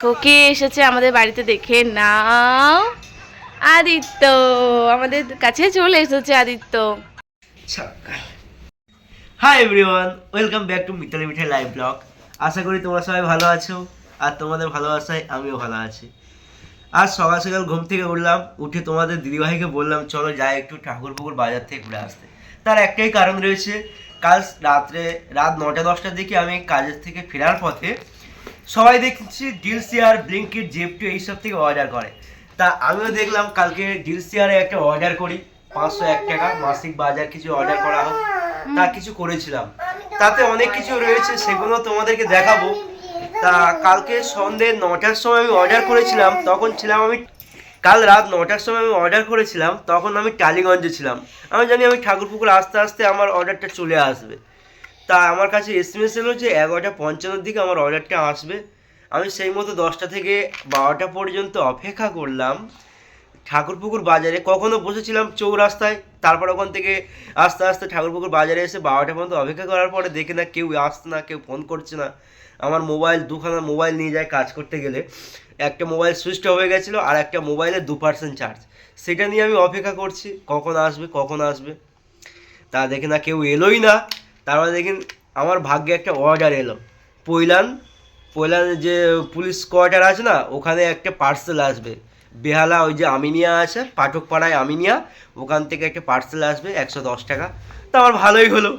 কোকে এসেছে আমাদের বাড়িতে দেখে নাও। আদিত্য, আমাদের কাছে চলে এসেছে Aditya. Hi everyone welcome back to Mitali Mithai live blog আশা করি তোমরা সবাই ভালো আছো, আর তোমাদের ভালোবাসায় আমিও ভালো আছি। আজ সকাল সকাল ঘুম থেকে উঠলাম, উঠে তোমাদের দিদিভাইকে বললাম, চলো যাই একটু ঠাকুর পুকুর বাজার থেকে ঘুরে আসতে। তার একটাই কারণ রয়েছে, কাল রাত্রে, রাত নটা দশটার দিকে আমি কাজের থেকে ফেরার পথে সবাই দেখছি ডিল শেয়ার ব্লিঙ্কিট, জেপটু এইসব থেকে অর্ডার করে। তা আমিও দেখলাম কালকে ডিল একটা অর্ডার করি, পাঁচশো এক টাকা, মাসিক বাজার কিছু অর্ডার করা হোক। তা কিছু করেছিলাম। তাতে অনেক কিছু রয়েছে, সেগুলো তোমাদেরকে দেখাবো। তা কালকে সন্ধ্যে নটার সময় আমি অর্ডার করেছিলাম, তখন ছিলাম আমি কাল রাত নটার সময় আমি অর্ডার করেছিলাম, তখন আমি টালিগঞ্জে ছিলাম। আমি জানি আমি ঠাকুর পুকুর আস্তে আস্তে আমার অর্ডারটা চলে আসবে। তা আমার কাছে এসএমএস এলো যে এগারোটা পঞ্চান্নর দিকে আমার অর্ডারটা আসবে। আমি সেই মতো দশটা থেকে বারোটা পর্যন্ত অপেক্ষা করলাম। ঠাকুরপুকুর বাজারে কখনো বসেছিলাম চৌরাস্তায়, তারপর ওখান থেকে আস্তে আস্তে ঠাকুরপুকুর বাজারে এসে বারোটা পর্যন্ত অপেক্ষা করার পরে দেখে না কেউ আসছে না, কেউ ফোন করছে না। আমার মোবাইল দুখানা মোবাইল নিয়ে যায় কাজ করতে গেলে। একটা মোবাইল সুইচ হয়ে গেছিল আর একটা মোবাইলে দু পার্সেন্ট চার্জ সেটা নিয়ে আমি অপেক্ষা করছি, কখন আসবে কখন আসবে। তা দেখে না কেউ এলোই না। তারপরে দেখেন আমার ভাগ্যে একটা অর্ডার এলো। পৈলান পৈলান যে পুলিশ কোয়ার্টার আছে না, ওখানে একটা পার্সেল আসবে। বেহালা ওই যে আমিনিয়া আছে, পাঠকপাড়ায় আমিনিয়া, ওখান থেকে একটা পার্সেল আসবে, একশো দশ টাকা। তা আমার ভালোই হলো।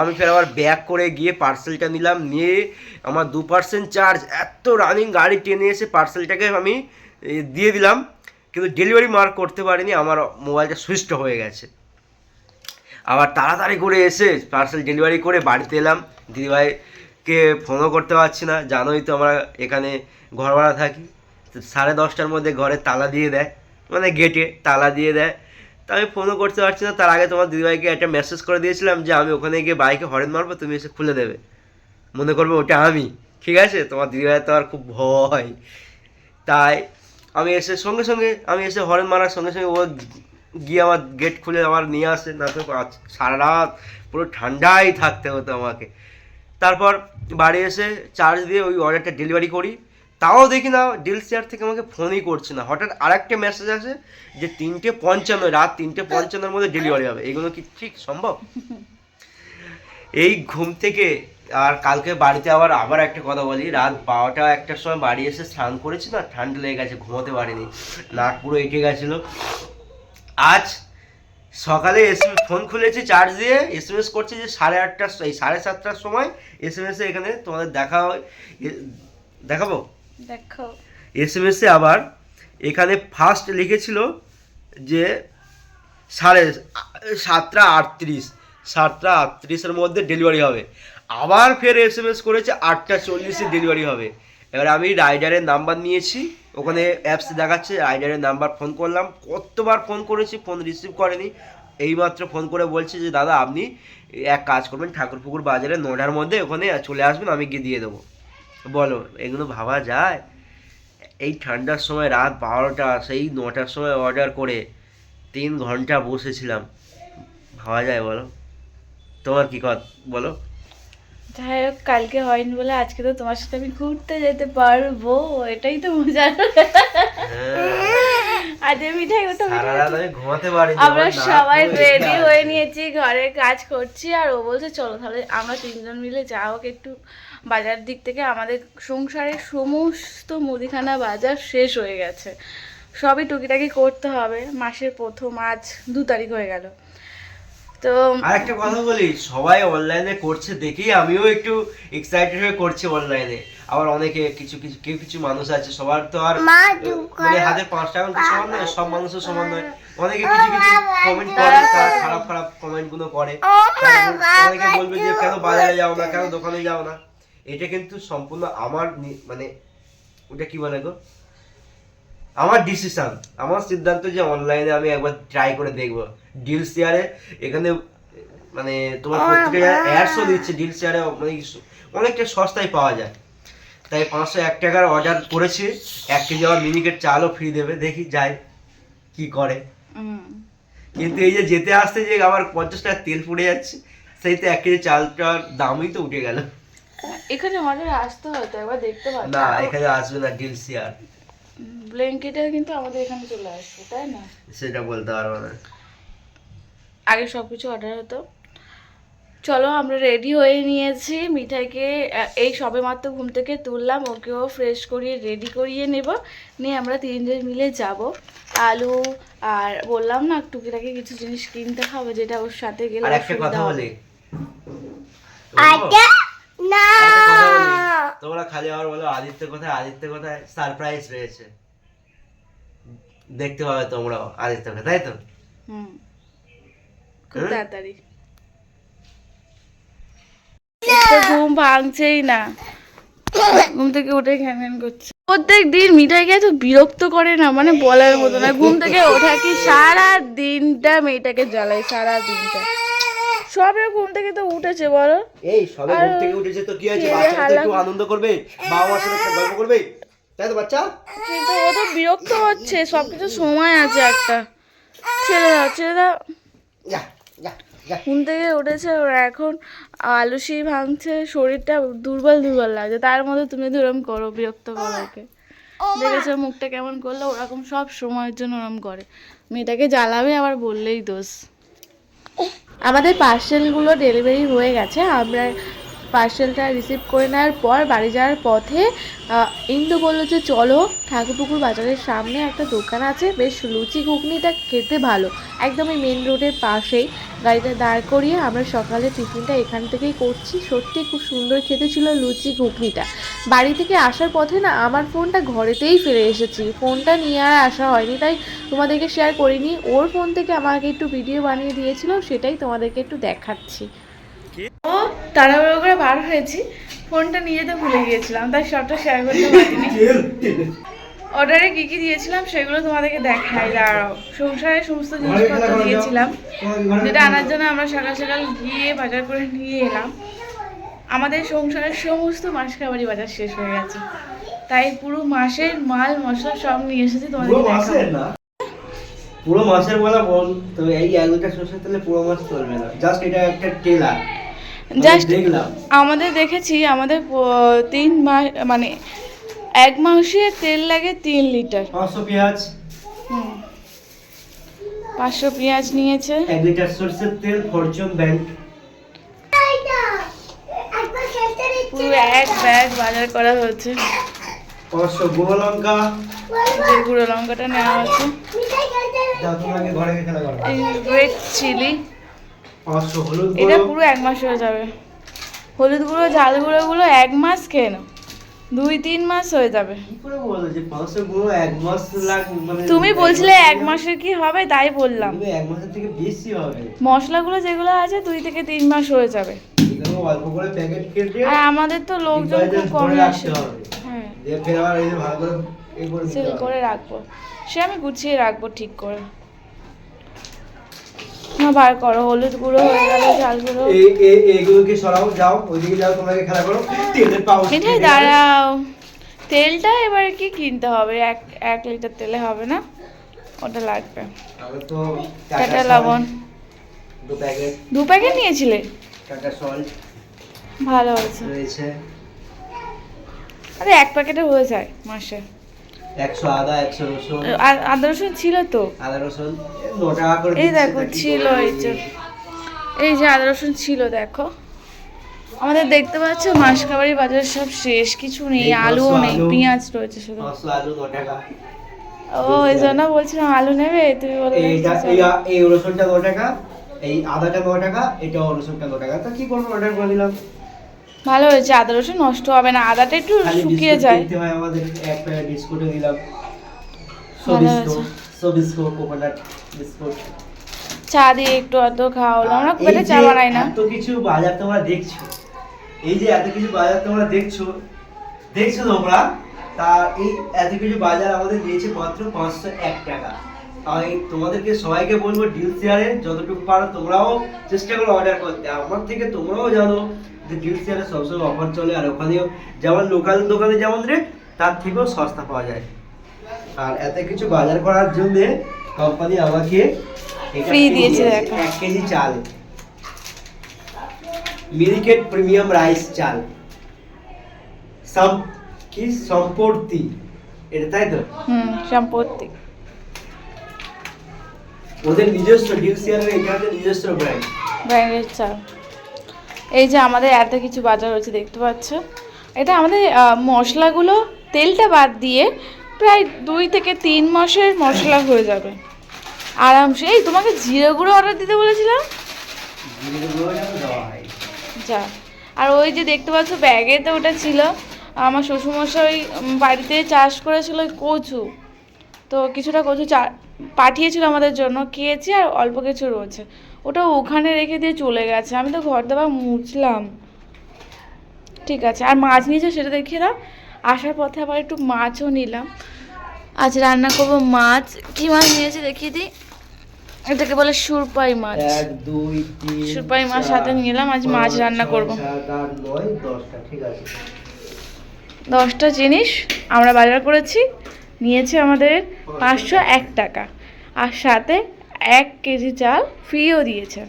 আমি ফের আবার ব্যাক করে গিয়ে পার্সেলটা নিলাম, নিয়ে আমার দু পার্সেন্ট চার্জ এত রানিং গাড়ি টেনে এসে পার্সেলটাকে আমি দিয়ে দিলাম। কিন্তু ডেলিভারি মার্ক করতে পারিনি, আমার মোবাইলটা সুইচ হয়ে গেছে। আবার তাড়াতাড়ি করে এসে পার্সেল ডেলিভারি করে বাড়িতে এলাম। দিদিভাইকে ফোনও করতে পারছি না। জানোই তো আমরা এখানে ঘর ভাড়া থাকি। সাড়ে দশটার মধ্যে ঘরে তালা দিয়ে দেয়। মানে গেটে তালা দিয়ে দেয়। তা আমি ফোনও করতে পারছি না। তার আগে তোমার দিদিভাইকে একটা মেসেজ করে দিয়েছিলাম যে, আমি ওখানে গিয়ে বাইকে হরেন মারবো, তুমি এসে খুলে দেবে। মনে করবে ওটা আমি। ঠিক আছে? তোমার দিদিভাই তো আর খুব ভয়। তাই আমি এসে সঙ্গে সঙ্গে, আমি এসে হরেন মারার সঙ্গে সঙ্গে ও গিয়ে আমার গেট খুলে আমার নিয়ে আসে, না তো সারা রাত পুরো ঠান্ডাই থাকতে হতো আমাকে। তারপর বাড়ি এসে চার্জ দিয়ে ওই অর্ডারটা ডেলিভারি করি। তাও দেখি না ডিল শেয়ার থেকে আমাকে ফোনই করছে না। হঠাৎ আরেকটা মেসেজ আসে যে তিনটে পঞ্চান্ন, রাত তিনটে পঞ্চান্নর মধ্যে ডেলিভারি হবে। এগুলো কি ঠিক সম্ভব? এই ঘুম থেকে আর কালকে বাড়িতে আবার আবার একটা কথা বলি। রাত বারোটা একটার সময় বাড়ি এসে স্নান করেছি না, ঠান্ডা লেগে গেছে, ঘুমোতে পারিনি। নাক পুরো এঁটে গেছিল। আজ সকালে এস ফোন খুলেছি চার্জ দিয়ে এস এম এস করছে যে সাড়ে আটটার এই সাড়ে সাতটার সময় এস এম এসে এখানে তোমাদের দেখা হয়- দেখাবো? দেখো। এস এম এসে আবার এখানে ফার্স্ট লিখেছিল যে সাড়ে সাতটা আটত্রিশ সাতটা আটত্রিশের মধ্যে ডেলিভারি হবে। আবার ফের এস এম এস করেছে আটটা চল্লিশে ডেলিভারি হবে। এবার আমি রাইডারের নাম্বার নিয়েছি। ওখানে অ্যাপস দেখাচ্ছে রাইডারের নাম্বার ফোন করলাম, কতবার ফোন করেছি ফোন রিসিভ করেনি। এইমাত্র ফোন করে বলছে যে, দাদা, আপনি এক কাজ করবেন, ঠাকুরপুকুর বাজারে নটার মধ্যে ওখানে চলে আসবেন, আমি গিয়ে দিয়ে দেবো। বলো, এগুলো ভাবা যায়? এই ঠান্ডার সময় রাত বারোটা, সেই নটার সময় অর্ডার করে তিন ঘণ্টা বসেছিলাম। ভাবা যায় বলো? তোমার কি কথা? বলো। যাই হোক কালকে হয়নি বলে আজকে তো তোমার সাথে আমি ঘুরতে যেতে পারব এটাই তো মজার হ্যাঁ, আজ মিঠাই আমি ঘুমাতে পারিনি আমরা সবাই রেডি হয়ে নিয়েছি ঘরে কাজ করছি আর ও বলছে চলো তাহলে আমরা তিনজন মিলে যা হোক একটু বাজার দিক থেকে আমাদের সংসারের সমস্ত মুদিখানা বাজার শেষ হয়ে গেছে। সবই টুকিটাকি করতে হবে মাসের প্রথম আজ দু তারিখ হয়ে গেল। তো আর একটা কথা বলি সবাই অনলাইনে করছে দেখেই আমিও একটু এক্সাইটেড হয়ে করছি অনলাইনে আবার অনেকে কিছু কিছু কেউ কিছু মানুষ আছে সবার তো আর মানে হাতে পাঁচ টাকা তো সমান নয় সব মানুষের সমান নয়। অনেকে কিছু কিছু কমেন্ট করে তারা খারাপ খারাপ কমেন্টগুলো করে। অনেকে বলবে যে কেন বাজারে যাও না কেন দোকানে। যাও না? এটা কিন্তু সম্পূর্ণ আমার মানে ওটা কি বলে গো? আমার ডিসিশন আমার সিদ্ধান্ত যে অনলাইনে আমি একবার ট্রাই করে দেখব। ডিল শেয়ারে এখানে মানে তোমার প্রত্যেকটা অ্যাডসও দিচ্ছে ডিল শেয়ারে মানে অনেকটা সস্তায় পাওয়া যায়। তাই পাঁচশো এক টাকার অর্ডার করেছি এক কেজি আবার মিনিকেট চালও ফ্রি দেবে দেখি যাই কি করে। কিন্তু এই যে যেতে আসতে যে আমার পঞ্চাশ টাকা তেল পুড়ে যাচ্ছে সেই তো এক কেজি চালটার দামই তো উঠে গেল। এখানে অর্ডার আসতে হয়তো একবার দেখতে পাচ্ছি না এখানে আসবে না ডিল শেয়ার ব্ল্যাঙ্কেটে কিন্তু আমাদের এখানে চলে আসবে তাই না? সেটা বলতে পারব না। আগে সব কিছু অর্ডার হতো। চলো আমরা রেডি হয়ে নিয়েছি। মিঠাইকে এই সবে মাত্র ঘুম থেকে তুললাম। ওকেও ফ্রেশ করিয়ে রেডি করিয়ে নেব। নিয়ে আমরা তিনজন মিলে যাব। আলু আর বললাম না টুকিটাকি কিছু জিনিস কিনতে হবে যেটা ওর সাথে গেলে আর একটা অসুবিধা কথা হবে। না। তোমরা খালি আবার বলো আদিত্য কোথায়? আদিত্য কোথায়? সারপ্রাইজ রয়েছে দেখতে পাবে তোমরাও আদিত্যকে তাই তো? হুম। খুব? তাড়াতাড়ি। ঘুম ভাঙছেই না। ঘুম থেকে উঠে ঘ্যান করছে। প্রত্যেক দিন মিঠাইকে এত বিরক্ত করে না মানে বলার মতো না। ঘুম থেকে ওঠা কি সারা দিনটা মেয়েটাকে জ্বালায় সারা দিনটা সবে ঘুম থেকে তো উঠেছে বলো। এই সবে ঘুম থেকে উঠেছে তো কি হয়েছে? বাচ্চা একটু আনন্দ করবে? বাবা মার সাথে একটা গল্প করবে? তাই তো বাচ্চা? কিন্তু ও তো বিরক্ত হচ্ছে সবকিছু সময় আছে একটা। ছেড়ে দাও ছেড়ে দাও। যা যা যা। ঘুম থেকে উঠেছে ওর এখন আলুসি ভাঙছে শরীরটা দুর্বল দুর্বল লাগছে। তার মধ্যে তুমি ওরম করো বিরক্ত করো ওকে। দেখেছ মুখটা কেমন করল? ওরকম সব সময়ের জন্য ওরম করে। মেয়েটাকে জ্বালাবে আবার বললেই দোষ। আমাদের পার্সেলগুলো ডেলিভারি হয়ে গেছে আমরা পার্সেলটা রিসিভ করে নেওয়ার পর বাড়ি যাওয়ার পথে ইন্দু বলল যে, চলো ঠাকুরপুকুর বাজারের সামনে একটা দোকান আছে। বেশ লুচি ঘুগনিটা খেতে ভালো। একদমই মেন রোডের পাশেই। গাড়িটা দাঁড় করিয়ে আমরা সকালে টিফিনটা এখান থেকেই করছি। সত্যি খুব সুন্দর খেতে ছিল লুচি ঘুগনিটা। বাড়ি থেকে আসার পথে না আমার ফোনটা ঘরেতেই ফিরে এসেছি। ফোনটা নিয়ে আর আসা হয়নি, তাই তোমাদেরকে শেয়ার করিনি। ওর ফোন থেকে আমাকে একটু ভিডিও বানিয়ে দিয়েছিল, সেটাই তোমাদেরকে একটু দেখাচ্ছি। ও তাড়াহুড়ো করে বার হয়েছি। ফোনটা নিয়ে যেতে ভুলে গিয়েছিলাম তাই সবটা শেয়ার করতে পারিনি। অর্ডারে কি কি দিয়েছিলাম সেগুলো তোমাদেরকে দেখাই দাঁড়াও। সংসারের সমস্ত জিনিসপত্র দিয়েছিলাম। যেটা আনার জন্য আমরা সকাল সকাল গিয়ে বাজার করে নিয়ে এলাম। আমাদের সংসারের সমস্ত মাস খাবারই বাজার শেষ হয়ে গেছে। তাই পুরো মাসের মাল মশলা সব নিয়ে এসেছি তোমাদের পুরো মাসের না? পুরো মাসের বলা বল তো এই এক লিটার সরষের তেলে পুরো মাস চলবে না। জাস্ট এটা একটা টেলার দেখলাম। আমাদের দেখেছি আমাদের তিন মাস মানে এক মাসে তেল লাগে তিন লিটার। পাঁচশো পেঁয়াজ। হুম। পাঁচশো পেঁয়াজ নিয়েছে। এক লিটার সরষের তেল ফরচুন ব্যাংক। পুরো এক ব্যাগ বাজার করা হয়েছে। পাঁচশো গুঁড়ো লঙ্কা। যে গুঁড়ো লঙ্কাটা নেওয়া এই রেড চিলি এটা গুঁড়ো। পুরো এক মাস হয়ে যাবে। হলুদ গুঁড়ো ঝাল গুঁড়োগুলো এক মাস খেয়ে নাও। দুই তিন মাস হয়ে যাবে। গুঁড়ো মাস মানে তুমি বলছিলে এক মাসের কি হবে তাই বললাম। এক মাসের থেকে বেশি হবে। মশলাগুলো যেগুলো আছে দুই থেকে তিন মাস হয়ে যাবে। অল্প করে প্যাকেট কেটে আর আমাদের তো লোকজন খুব ভরে আসে। হ্যাঁ। করে সেল রাখব। সে আমি গুছিয়ে রাখব ঠিক করে। বার করো হলুদ গুঁড়ো হয়ে গেল ঝাল গুঁড়ো। এই এই এইগুলোকে সরাও যাও ওইদিকে যাও তোমাকে খেলা করো। তেলের পাউচ মিঠাই দাঁড়াও। তেলটা এবার কি কিনতে হবে? এক এক লিটার তেলে হবে না? ওটা লাগবে। টাটা লবণ। দু প্যাকেট। দু প্যাকেট নিয়েছিলে? টাটা সল্ট ভালো হয়েছে। আরে এক প্যাকেটে হয়ে যায় মাসে। একশো আদা একশো রসুন। আদা রসুন ছিল তো? আদা রসুন টাকা করে এই দেখো ছিল এই যে এই যে আদা রসুন ছিল দেখো। আমাদের দেখতে পাচ্ছ বাজার সব শেষ কিছু নেই এই আলু নেই। পেঁয়াজ রয়েছে শুধু। আলু টাকা ও এই জন্য বলছিলাম আলু নেবে তুমি এই এই রসুনটা ন টাকা? এই আদাটা টাকা? রসুনটা ন টাকা? তা কি করব অর্ডার করে দিলাম। ভালো হয়েছে আদা রসুন নষ্ট হবে না আদাটা একটু শুকিয়ে বিস্কুট যায়। হয় আমাদের এক প্যাকেট বিস্কুটও দিলাম বিস্কুট। চা দিয়ে একটু অত খাওয়ালো আমরা এই পেটে চা বানাই না। এত কিছু বাজার তোমরা দেখছ এই যে এত কিছু বাজার তোমরা দেখছ দেখছ তোমরা? তা এই এত কিছু বাজার আমাদের দিয়েছে মাত্র পাঁচশো এক টাকা। আমি তোমাদেরকে সবাইকে বলব ডিল শেয়ারে যতটুকু পারো তোমরাও চেষ্টা করো অর্ডার করতে। আমার থেকে তোমরাও জানো যে ডিল শেয়ারে সবসময় অফার চলে আর ওখানেও যেমন লোকাল দোকানে যেমন রেট তার থেকেও সস্তা পাওয়া যায়। আর এত কিছু বাজার করার জন্য কোম্পানি আমাকে free দিয়েছে। এক কেজি চাল। মিনিকেট প্রিমিয়াম রাইস চাল। সাম কি সম্পত্তি? এটা তাই তো? হুম সম্পত্তি। ওদের নিজস্ব ডিউসিয়ারের এখানে নিজস্ব ব্র্যান্ড ব্র্যান্ডের চাল। এই যে আমাদের এত কিছু বাজার হচ্ছে দেখতে পাচ্ছ? এটা আমাদের মশলাগুলো তেলটা বাদ দিয়ে প্রায় দুই থেকে তিন মাসের মশলা হয়ে যাবে। আরামসে। এই তোমাকে জিরে গুঁড়ো অর্ডার দিতে বলেছিলাম? যা। আর ওই যে দেখতে পাচ্ছ ব্যাগে তো ওটা ছিল। আমার শ্বশুরমশাই বাড়িতে চাষ করেছিল কচু। তো কিছুটা কচু চা পাঠিয়েছিল আমাদের জন্য খেয়েছি আর অল্প কিছু রয়েছে। ওটা ওখানে রেখে দিয়ে চলে গেছে। আমি তো ঘর দাবার মুছলাম। ঠিক আছে আর মাছ নিয়েছে সেটা দেখিয়ে দাও। আসার পথে আবার একটু মাছও নিলাম। আজ রান্না করব মাছ। কি মাছ নিয়েছি দেখিয়ে দিই? এটাকে বলে সুরপাই মাছ। সুরপাই মাছ সাথে নিলাম আজ মাছ রান্না করব। দশটা জিনিস আমরা বাজার করেছি। নিয়েছে আমাদের পাঁচশো এক টাকা। আর সাথে এক কেজি চাল ফ্রিও দিয়েছে।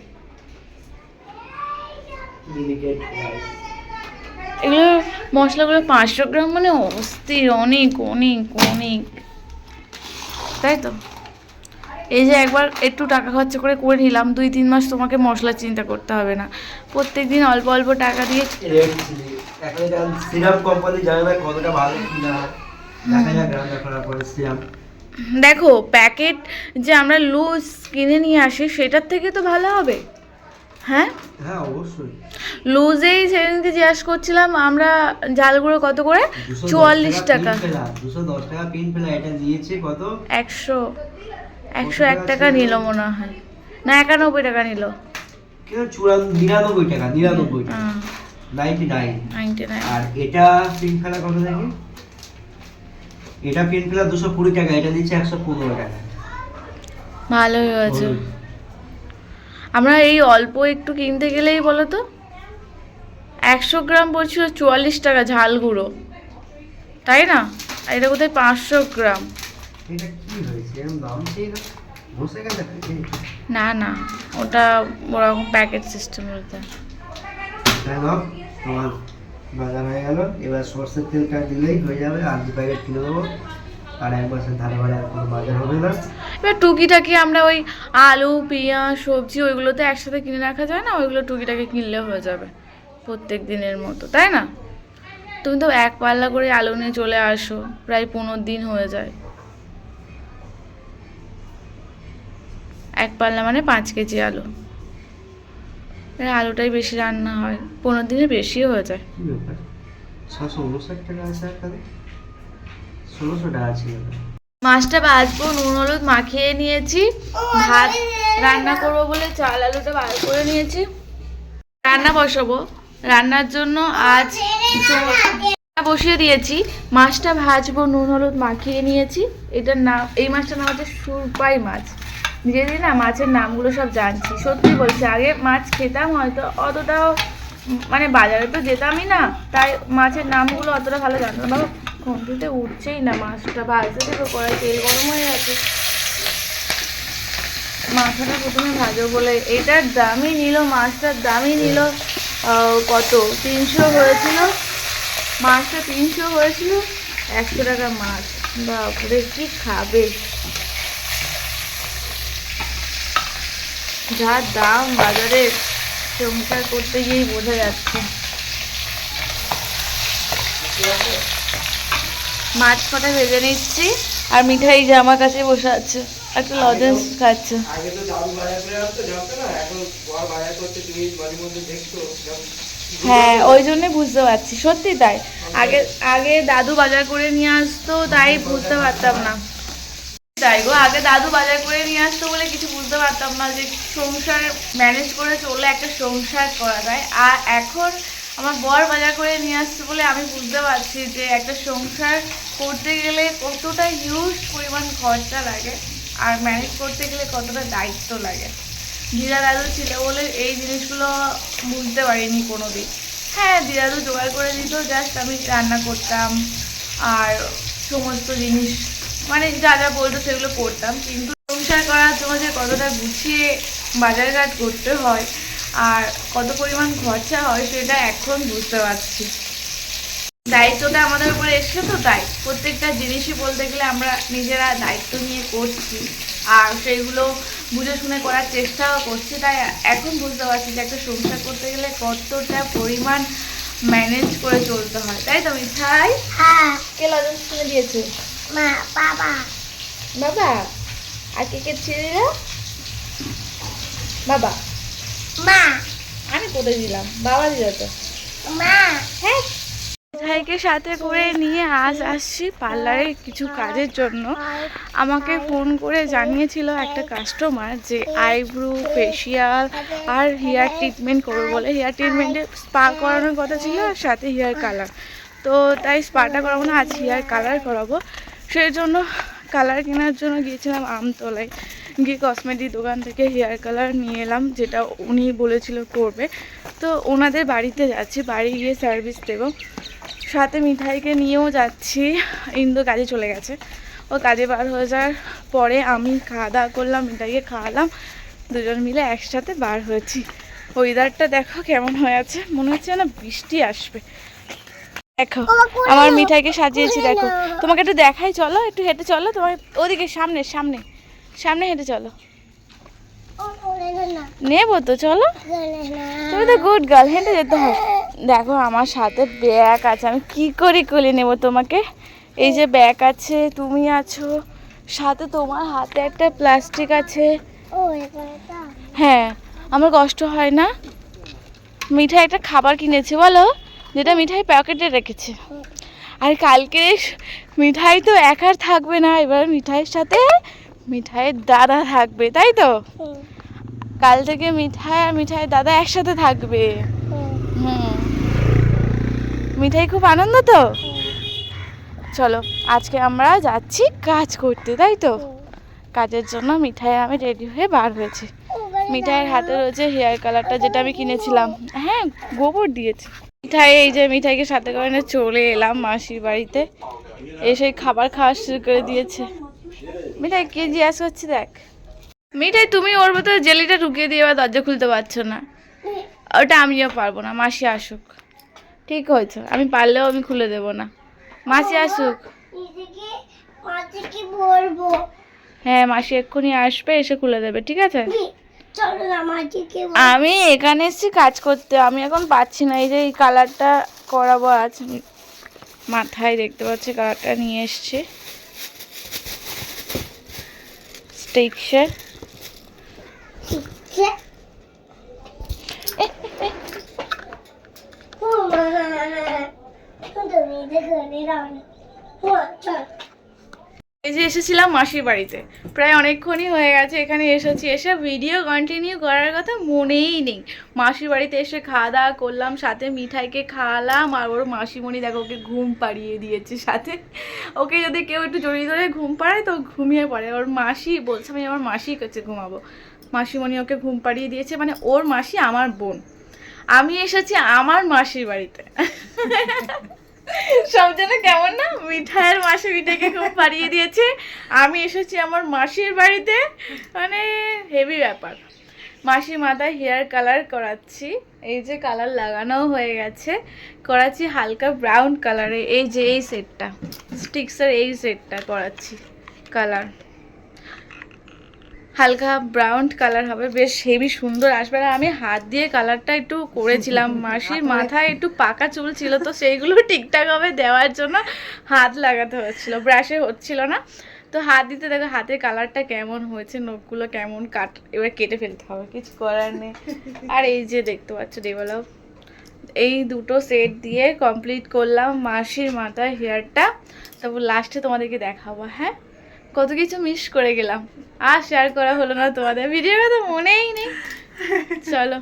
এগুলো মশলাগুলো পাঁচশো গ্রাম মানে অস্থির অনেক অনেক অনেক। তাই তো? এই যে একবার একটু টাকা খরচা করে করে নিলাম দুই তিন মাস তোমাকে মশলা চিন্তা করতে হবে না। প্রত্যেক দিন অল্প অল্প টাকা দিয়ে সিরাপ কোম্পানি জানে কতটা ভালো কিনা। দেখা যাক রান্না করার পরে সিরাপ দেখো প্যাকেট যে আমরা লুজ কিনে নিয়ে আসি সেটার থেকে তো ভালো হবে। হ্যাঁ? হ্যাঁ অবশ্যই। লুজেই সেদিনকে জিজ্ঞাসা করছিলাম আমরা জালগুলো কত করে? চুয়াল্লিশ টাকা। দুশো দশ টাকা পিন পেলা এটা নিয়েছে কত? একশো একশো এক টাকা নিল মনে হয়। না একানব্বই টাকা নিল। নিরানব্বই টাকা নিরানব্বই টাকা। নাইনটি নাইন নাইনটি নাইন আর এটা পিন ফেলা কত দেখি? এটা পিন ফেলা দুশো কুড়ি টাকা এটা নিচ্ছে একশো পনেরো টাকা। ভালোই হয়েছে। আমরা এই অল্প একটু কিনতে গেলেই বলো তো একশো গ্রাম পড়ছিল চুয়াল্লিশ টাকা ঝাল গুঁড়ো। তাই না? আর এটা কোথায় পাঁচশো গ্রাম। এটা কি হয়েছে? এরকম দাম? চেয়ে না না না ওটা ওরকম প্যাকেট সিস্টেম রয়েছে বাজার হয়ে গেল। এবার সর্ষের তেলটা দিলেই হয়ে যাবে। আর দু প্যাকেট কিনে দেবো। আর এক মাসের ধারে আর কোনো বাজার হবে না। এবার টুকিটাকি আমরা ওই আলু, পেঁয়াজ, সবজি ওইগুলো তো একসাথে কিনে রাখা যায় না। ওইগুলো টুকিটাকি কিনলে হয়ে যাবে প্রত্যেক দিনের মতো, তাই না? তুমি তো এক পাল্লা করে আলু নিয়ে চলে আসো। প্রায় পনেরো দিন হয়ে যায়। এক পাল্লা মানে পাঁচ কেজি আলু। আলুটাই বেশি রান্না হয়। পনেরো দিনে বেশিও হয়ে যায়। মাছটা ভাজবো নুন হলুদ মাখিয়ে নিয়েছি। ভাত রান্না করব বলে চাল আলুটা বার করে নিয়েছি। রান্না বসাবো। রান্নার জন্য আজ তো- বসিয়ে দিয়েছি। মাছটা ভাজবো নুন হলুদ মাখিয়ে নিয়েছি। এটার নাম এই মাছটার নাম হচ্ছে সুরপাই মাছ। ধীরে ধীরে না মাছের নামগুলো সব জানছি। সত্যি বলছি, আগে মাছ খেতাম হয়তো, অতটাও মানে বাজারে তো যেতামই না, তাই মাছের নামগুলো অতটা ভালো জানতাম না। বাবা খুঁটিতে উঠছেই না মাছটা, ভাজতে থেকে কড়াই তেল গরম হয়ে গেছে। মাছটা প্রথমে ভাজো বলে, এটার দামই নিল, মাছটার দামই নিল কত? তিনশো হয়েছিল। মাছটা তিনশো হয়েছিল, একশো টাকা মাছ। বাপরে, কি খাবে? যা দাম বাজারে সংসার করতে গিয়েই বোঝা যাচ্ছে। মাছ কটা ভেজে নিচ্ছি আর মিঠাই আমার কাছে বসে আছে একটা লজেন্স খাচ্ছে। আগে তো দাদু বাজার করে আসতো জানতো না এখন বাজার করতে তুমি মাঝে মধ্যে দেখছ হ্যাঁ ওই জন্য বুঝতে পারছি সত্যি তাই। আগে আগে দাদু বাজার করে নিয়ে আসতো তাই বুঝতে পারতাম না। তাই গো, আগে দাদু বাজার করে নিয়ে আসতো বলে কিছু বুঝতে পারতাম না যে সংসার ম্যানেজ করে চললে একটা সংসার করা যায়। আর এখন আমার বর বাজার করে নিয়ে আসছে বলে আমি বুঝতে পারছি যে একটা সংসার করতে গেলে কতটা হিউজ পরিমাণ খরচা লাগে আর ম্যানেজ করতে গেলে কতটা দায়িত্ব লাগে। দিদা দাদু ছিল বলে এই জিনিসগুলো বুঝতে পারিনি কোনো দিন হ্যাঁ দিদা দাদু জোগাড় করে দিত জাস্ট আমি রান্না করতাম আর সমস্ত জিনিস মানে যা যা বলতো সেগুলো করতাম। কিন্তু সংসার করার জন্য যে কতটা গুছিয়ে বাজারঘাট করতে হয় আর কত পরিমাণ খরচা হয় সেটা এখন বুঝতে পারছি। দায়িত্বটা আমাদের উপরে এসছে তো তাই। প্রত্যেকটা জিনিসই বলতে গেলে আমরা নিজেরা দায়িত্ব নিয়ে করছি আর সেইগুলো বুঝে শুনে করার চেষ্টাও করছি। তাই এখন বুঝতে পারছি যে একটা সংসার করতে গেলে কতটা পরিমাণ ম্যানেজ করে চলতে হয়। তাই তো মিঠাই হ্যাঁ। কে লজেন্স কিনে দিয়েছে? মা বাবা। বাবা আর কে কে ছেলেরা বাবা। মা। আমি কোথায় দিলাম? বাবা দিল তো। মা। হ্যাঁ। ভাইকে সাথে করে নিয়ে আজ আসছি পার্লারে কিছু কাজের জন্য। আমাকে ফোন করে জানিয়েছিল একটা কাস্টমার যে আইব্রু ফেসিয়াল আর হেয়ার ট্রিটমেন্ট করবে বলে। হেয়ার ট্রিটমেন্টে স্পা করানোর কথা ছিল আর সাথে হেয়ার কালার তো তাই স্পাটা করাবো না আজ হেয়ার কালার করাবো। সেই জন্য কালার কেনার জন্য গিয়েছিলাম আমতলায়। গিয়ে কসমেটিক দোকান থেকে হেয়ার কালার নিয়ে এলাম, যেটা উনি বলেছিল করবে। তো ওনাদের বাড়িতে যাচ্ছি, বাড়ি গিয়ে সার্ভিস দেবো। সাথে মিঠাইকে নিয়েও যাচ্ছি, ইন্দু কাজে চলে গেছে। ও কাজে বার হয়ে যাওয়ার পরে আমি খাওয়া দাওয়া করলাম, মিঠাইকে খাওয়ালাম। দুজন মিলে একসাথে বার হয়েছি। ওয়েদারটা দেখো কেমন হয়ে আছে, মনে হচ্ছে না বৃষ্টি আসবে। দেখো আমার মিঠাইকে সাজিয়েছি দেখো। তোমাকে একটু দেখাই চলো একটু হেঁটে চলো তোমার ওদিকে সামনে সামনে সামনে হেঁটে চলো। নেব তো চলো। তুমি তো গুড গার্ল হেঁটে যেতে হয় দেখো আমার সাথে ব্যাগ আছে আমি কি করে কোলে নেব তোমাকে? এই যে ব্যাগ আছে তুমি আছো। সাথে তোমার হাতে একটা প্লাস্টিক আছে। হ্যাঁ আমার কষ্ট হয় না। মিঠাই একটা খাবার কিনেছে বলো। যেটা মিঠাই প্যাকেটে রেখেছে। আর কালকে মিঠাই তো একার থাকবে না এবার মিঠাইয়ের সাথে মিঠাইয়ের দাদা থাকবে তাই তো? কাল থেকে মিঠাই আর মিঠাইয়ের দাদা একসাথে থাকবে। হুম, মিঠাই খুব আনন্দ তো? চলো আজকে আমরা যাচ্ছি কাজ করতে তাই তো? কাজের জন্য মিঠাই আমি রেডি হয়ে বার হয়েছি। মিঠাইয়ের হাতে রয়েছে হেয়ার কালারটা যেটা আমি কিনেছিলাম। হ্যাঁ গোবর দিয়েছি। মিঠাই এই যে মিঠাইকে সাথে করে নিয়ে চলে এলাম মাসির বাড়িতে। এসে খাবার খাওয়া শুরু করে দিয়েছে। মিঠাই কে জিজ্ঞাস করছি দেখ। মিঠাই তুমি ওর ভেতরে জেলিটা ঢুকিয়ে দিয়ে এবার দরজা খুলতে পারছ না। ওটা আমিও পারব না মাসি আসুক। ঠিক হয়েছে আমি পারলেও আমি খুলে দেবো না। মাসি আসুক। হ্যাঁ মাসি এক্ষুনি আসবে এসে খুলে দেবে ঠিক আছে? না আমি এখানে এসেছি কাজ করতে আমি এখন পাচ্ছি না এই যে এই কালারটা করাবো আজ। মাথায় দেখতে পাচ্ছি কালারটা নিয়ে এসছি। স্টিকসে বলছে তুমি দেখো এই যে এসেছিলাম মাসির বাড়িতে। প্রায় অনেকক্ষণই হয়ে গেছে, এখানে এসেছি এসে ভিডিও কন্টিনিউ করার কথা মনেই নেই। মাসির বাড়িতে এসে খাওয়া দাওয়া করলাম, সাথে মিঠাইকে খাওয়ালাম, আর ওর মাসিমণি দেখো ওকে ঘুম পাড়িয়ে দিয়েছে সাথে। ওকে যদি কেউ একটু জড়িয়ে ধরে ঘুম পাড়ায় তো ঘুমিয়ে পড়ে। ওর মাসি বলছে, আমি আমার মাসির কাছে ঘুমাবো। মাসিমণি ওকে ঘুম পাড়িয়ে দিয়েছে মানে ওর মাসি আমার বোন। আমি এসেছি আমার মাসির বাড়িতে। সব যেন কেমন না? মিঠাইয়ের মাসি মিঠাইকে খুব পাড়িয়ে দিয়েছে। আমি এসেছি আমার মাসির বাড়িতে। মানে হেভি ব্যাপার। মাসি মাথায় হেয়ার কালার করাচ্ছি। এই যে কালার লাগানোও হয়ে গেছে। করাচ্ছি হালকা ব্রাউন কালারে এই যে এই সেটটা স্টিক্সের এই সেটটা করাচ্ছি কালার হালকা ব্রাউন কালার হবে বেশ হেভি সুন্দর আসবে। আর আমি হাত দিয়ে কালারটা একটু করেছিলাম মাসির মাথায় একটু পাকা চুল ছিল তো সেইগুলো ঠিকঠাকভাবে দেওয়ার জন্য হাত লাগাতে হচ্ছিল ব্রাশে হচ্ছিল না। তো হাত দিতে দেখো হাতের কালারটা কেমন হয়েছে নখগুলো কেমন কাট এবার কেটে ফেলতে হবে কিছু করার নেই। আর এই যে দেখতে পাচ্ছ ডেভেলপ এই দুটো সেট দিয়ে কমপ্লিট করলাম মাসির মাথায় হেয়ারটা তারপর লাস্টে তোমাদেরকে দেখাবো হ্যাঁ? কত কিছু মিস করে গেলাম। আর শেয়ার করা হলো না তোমাদের। ভিডিও তো মনেই নেই। চলো।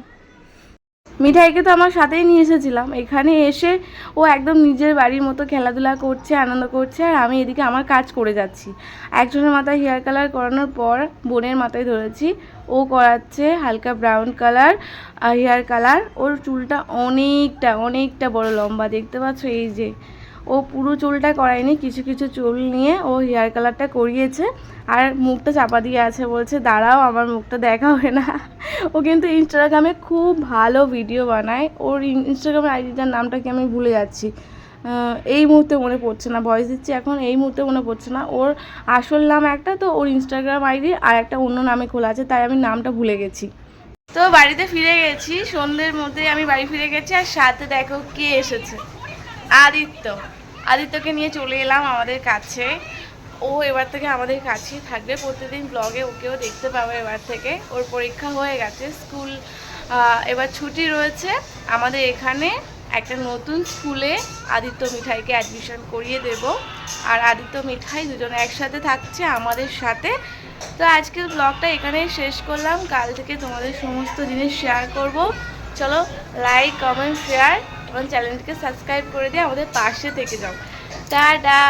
মিঠাইকে তো আমার সাথেই নিয়ে এসেছিলাম। এখানে এসে ও একদম নিজের বাড়ির মতো খেলাধুলা করছে, আনন্দ করছে, আর আমি এদিকে আমার কাজ করে যাচ্ছি। একজনের মাথায় হেয়ার কালার করানোর পর বোনের মাথায় ধরেছি। ও করাচ্ছে হালকা ব্রাউন কালার হেয়ার কালার ওর চুলটা অনেকটা অনেকটা বড় লম্বা। দেখতে পাচ্ছ এই যে ও পুরো চুলটা করায়নি, কিছু কিছু চুল নিয়ে ও হেয়ার কালারটা করিয়েছে। আর মুখটা চাপা দিয়ে আছে, বলছে, দাঁড়াও, আমার মুখটা দেখা হয় না। ও কিন্তু ইনস্টাগ্রামে খুব ভালো ভিডিও বানায়। ওর ইনস্টাগ্রামের আইডিটার নামটা কি আমি ভুলে যাচ্ছি। এই মুহূর্তে মনে পড়ছে না ভয়েস দিচ্ছি এখন, এই মুহূর্তে মনে পড়ছে না। ওর আসল নাম একটা, তো ওর ইনস্টাগ্রাম আইডি আর একটা অন্য নামে খোলা আছে, তাই আমি নামটা ভুলে গেছি। তো বাড়িতে ফিরে গেছি, সন্ধ্যের মধ্যে আমি বাড়ি ফিরে গেছি, আর সাথে দেখো কে এসেছে। আদিত্য। আদিত্যকে নিয়ে চলে এলাম আমাদের কাছে। ও এবার থেকে আমাদের কাছেই থাকবে। প্রতিদিন ব্লগে ওকেও দেখতে পাবে এবার থেকে। ওর পরীক্ষা হয়ে গেছে, স্কুল এবার ছুটি রয়েছে। আমাদের এখানে একটা নতুন স্কুলে আদিত্য মিঠাইকে অ্যাডমিশন করিয়ে দেব। আর আদিত্য মিঠাই দুজনে একসাথে থাকছে আমাদের সাথে। তো আজকের ব্লগটা এখানেই শেষ করলাম। কাল থেকে তোমাদের সমস্ত জিনিস শেয়ার করব। চলো লাইক কমেন্ট শেয়ার এবং চ্যানেলটিকে সাবস্ক্রাইব করে দিয়ে আমাদের পাশে থেকে যাও। টাটা!